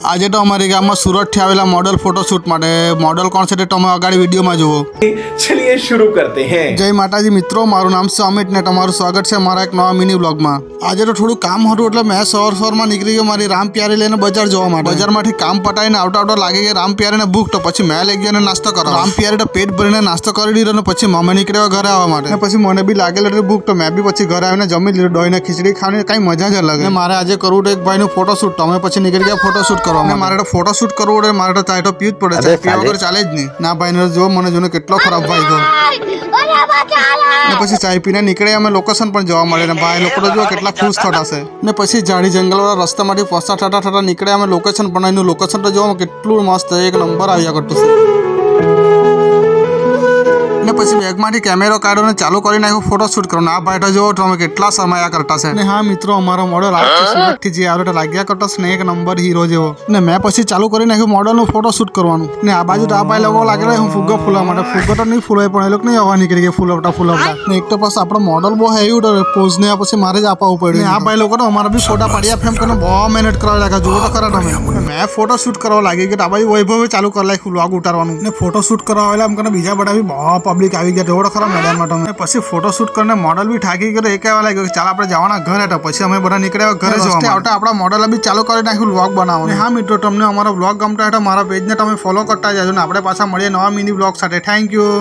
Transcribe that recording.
આજે તો અમારી ગામમાં સુરતથી આવેલા મોડલ ફોટોશૂટ માટે મોડલ કોણ છે તે તમે આગળ વિડીયોમાં જુઓ. ચલિએ શરૂ કરતે હૈ. જય માતાજી મિત્રો મારું નામ છે અમિત ને તમારું સ્વાગત છે મારા એક નવા મિની બ્લોગમાં આજે તો થોડું કામ હતું એટલે મેં સવાર સવારમાં નીકળી ગયો મારી રામ પ્યારી લઈને બજાર જવા માટે. બજારમાંથી કામ પટાઈને આવતા આવતા લાગે કે રામ પ્યારીને ભૂખ તો પછી મેં લઈ ગયો નાસ્તો કરો રામ પ્યારી તો પેટ ભરીને નાસ્તો કરી દીધો અને પછી મમ્મી નીકળ્યો ઘરે આવવા માટે. પછી મને બી લાગેલ એટલે ભૂખ તો મેં બી પછી ઘરે આવીને જમી લીધું. દોઈને ખીચડી ખાવાની કાંઈ મજા જ અલગ મારે આજે કરવું તો એક ભાઈનું ફોટોશૂટ તમે પછી નીકળી ગયા ફોટોશૂટ કરવા અને મારે ફોટો ફોટોશૂટ કરવો હોય મારે ચાય તો પીવું જ પડે છે. પીવા વગર ચાલે જ નહીં. ના ભાઈને જો મને જોને કેટલો ખરાબ ભાઈ ગયો ને પછી ચાય પીને નીકળે અમે લોકેશન પણ જોવા મળે ને ભાઈ લોકો તો જો કેટલા ખુશ થતા હશે. ને પછી ઝાડી જંગલવાળા રસ્તામાંથી પસાર થતા થતા નીકળે અમે લોકેશન પણ એનું લોકેશન તો જોવામાં કેટલું મસ્ત એક નંબર આવ્યા કરતું છે. ને પછી બેગમાંથી કેમેરો કાઢો ને ચાલુ કરી નાખ્યો ફોટો શૂટ કરવાનો આ ભાઈ તો જો તમે કેટલા સમયા કરતા છે. ને હા મિત્રો અમારો મોડલ સુરતથી જે આવ્યો લાગ્યા કરતા છે ને એક નંબર હીરો જેવો. ને મેં પછી ચાલુ કરી નાખ્યું મોડલનું ફોટો શૂટ કરવાનું. ને આ બાજુ તો આ ભાઈ લોકો લાગેલા હું ફુગ્ગો ફૂલવા માટે. ફુગ્ગો તો નહીં ફૂલાય પણ એ લોકો નહીં હવા નીકળી ગયા ફૂલવટા ફૂલવટા. ને એક તો પછી આપણો મોડલ બહુ હેવી તો પોઝ ને આ પછી મારે જ આપવું પડ્યું આ ભાઈ લોકો અમારા બી ફોટા પાડ્યા ફેમ કરીને બહુ મહેનત કરવા લાગ્યા જુઓ તો ખરા તમે. મેં ફોટો શૂટ કરવા લાગી કે આ બાજુ વૈભવે ચાલુ કરી લાગ્યું વ્લોગ ઉતારવાનું. ને ફોટો શૂટ કરવા આવેલા એમ કરીને બીજા બધા બી બહુ પબ્લિક આવી ગયા જોડો ખરા મેદાનમાં તમે. પછી ફોટો શૂટ કરીને મોડલ બી થાકી ગયો એ કહેવા લાગ્યો કે ચાલ આપણે જવાના ઘર હતા પછી અમે બધા નીકળ્યા ઘરે જવા આવતા આપણા મોડલ બી ચાલુ કરી નાખ્યું વ્લોગ બનાવવાનું. હા મિત્રો તમને અમારો વ્લોગ ગમતા હતા મારા પેજને તમે ફોલો કરતા જાજો ને આપણે પાછા મળીએ નવા મિની વ્લોગ સાથે. Thank you